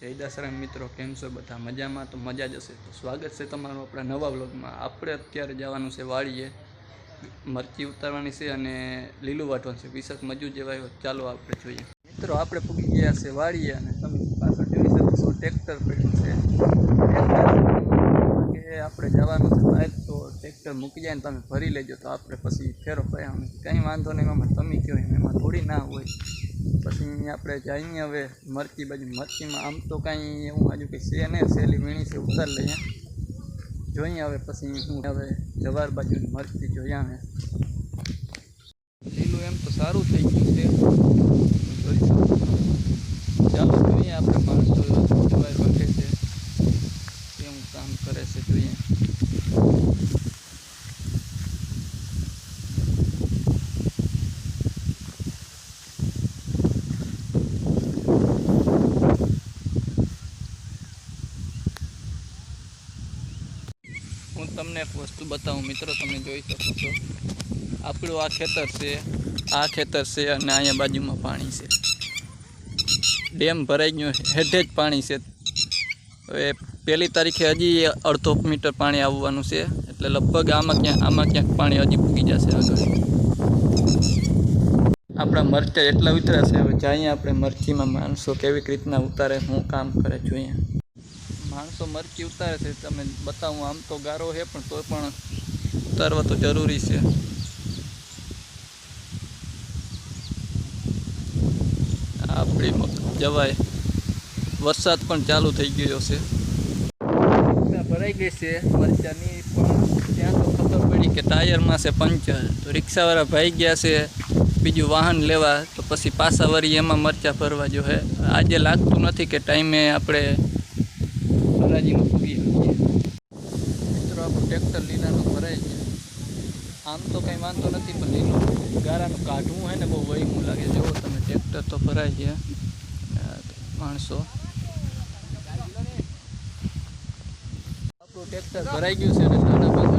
જય દાસરામ મિત્રો, કેમ છો બધા? મજામાં? તો મજા જ હશે. તો સ્વાગત છે તમારું આપણા નવા વ્લોગમાં. આપણે અત્યારે જવાનું છે વાડીએ. મરચી ઉતારવાની છે અને લીલું વાટવાનું છે. વિશેષ મજૂર જેવા આવ્યો ચાલો આપણે જોઈએ. મિત્રો, આપણે પૂગી ગયા છે વાડીએ અને તમે પાછળ જોઈ શકો છો, ટ્રેક્ટર પડ્યું છે. આપણે જવાનું છે ટ્રેક્ટર મૂકી જાય ને તમે ભરી લેજો તો આપણે પછી ફેરો પડ્યા કંઈ વાંધો નહીં, એમાં તમે કહો એમ, એમાં થોડી ના હોય. પછી આપણે જઈએ હવે મરચી બાજુ. મરચીમાં આમ તો કાંઈ એવું બાજુ કંઈ છે ને સહેલી વીણી છે, ઉતાર લઈએ. જોઈએ હવે પછી હું હવે જવાર બાજુ મરચી જોઈએ અમે લીલું એમ તો સારું થઈ ગયું છે જોઈ શકો છો. ચાલો જોઈએ આપણે માણસો જવાર વખે છે કેવું કામ કરે છે જોઈએ હું તમને એક વસ્તુ બતાવું, મિત્રો, તમે જોઈ શકો છો. આપણું આ ખેતર છે, આ ખેતર છે અને અહીંયા બાજુમાં પાણી છે. ડેમ ભરાઈ ગયો, હેઠે જ પાણી છે. હવે પહેલી તારીખે હજી અડધો મીટર પાણી આવવાનું છે, એટલે લગભગ આમાં ક્યાંક આમાં ક્યાંક પાણી હજી પૂગી જશે આગળ. આપણા મરચા એટલા ઉતર્યા છે, હવે જઈએ આપણે મરચીમાં માણસો કેવી રીતના ઉતારે, હું કામ કરે જોઈએ માણસો મરચી ઉતારે છે, તમે બતાવું આમ તો ગારો છે પણ તો પણ ઉતારવા તો જરૂરી છે. આપણી મ- જવાય. વરસાદ પણ ચાલુ થઈ ગયો છે. ભરાઈ ગઈ છે મરચાની, પણ ત્યાં તો ખબર પડી કે ટાયરમાં છે પંચર. તો રિક્ષાવાળા ભાઈ ગયા છે, બીજું વાહન લેવા, તો પછી પાછા વળી એમાં મરચાં ભરવા જો હે. આજે લાગતું નથી કે ટાઈમે આપણે હરાજીમાં પૂગી શકીએ મિત્રો આપણું ટ્રેક્ટર લીલાનું ભરાય છે. આમ તો કંઈ વાંધો નથી, પણ લીલું ગારાનું કાઢવું હોય ને બહુ વહીમું લાગે. જુઓ તમે ટ્રેક્ટર તો ભરાય છે. માણસો. આપણું ટ્રેક્ટર ભરાઈ ગયું છે અને નાના ભાઈ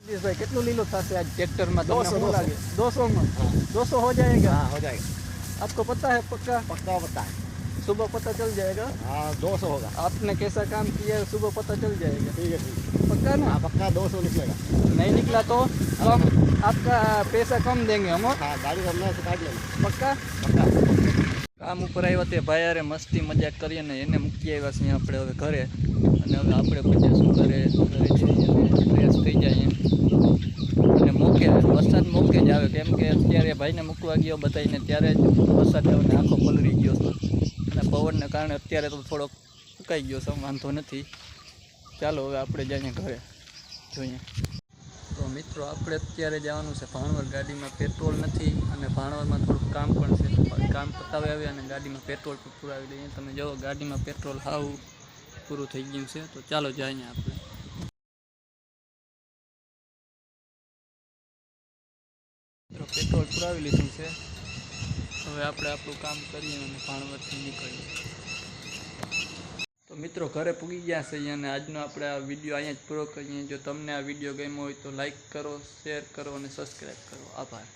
भाई कितना लीलो થશે आज ट्रैक्टर में दो सौ, તમને दो શું सौ। લાગે 200 में 200 हो जाएगा हाँ हो जाएगा आपको पता है पक्का पक्का पता है सुबह पता चल जाएगा हाँ दो सौ होगा आपने कैसा काम किया है सुबह पता चल जाएगा ठीक है ठीक है पक्का ना हाँ पक्का दो सौ निकलेगा नहीं निकला तो कम आपका पैसा कम देंगे हम हाँ गाड़ी करना से काट लेंगे પક્કા पक्का કામ ઉપર આવ્યા તે ભાઈ અરે મસ્તી મજાક કરીએ ને એને મૂકી આવ્યા છીએ આપણે હવે ઘરે. અને હવે આપણે પચાસ ઘરે ઘરે જઈએ અને ફ્રેશ થઈ જાય એમ. અને મૂકે, વરસાદ મૂકે જ આવે. કેમ કે અત્યારે ભાઈને મૂકવા ગયો બધાને ત્યારે જ વરસાદ આવે આંખો પલળી ગયો અને પવનને કારણે અત્યારે તો થોડોક સુકાઈ ગયો છે, વાંધો નથી. ચાલો હવે આપણે જઈએ ઘરે. જોઈએ. મિત્રો, આપણે અત્યારે જવાનું છે ભાણવર ગાડીમાં પેટ્રોલ નથી અને ભાણવરમાં થોડુંક કામ પણ છે. કામ પતાવી આવી અને ગાડીમાં પેટ્રોલ પણ પુરાવી લઈએ તમે જુઓ, ગાડીમાં પેટ્રોલ હાવ પૂરું થઈ ગયું છે. તો ચાલો જઈએ આપણે. મિત્રો પેટ્રોલ પુરાવી લીધું છે. હવે આપણે આપણું કામ કરીએ અને ભાણવરથી નીકળીએ. મિત્રો ઘરે પૂગી ગયા છે અને આજનો આપણે આ વીડિયો અહીંયા જ પૂરો કરીએ. જો તમને આ વીડિયો ગમ્યો હોય તો લાઈક કરો શેર કરો અને સબસ્ક્રાઈબ કરો. આભાર.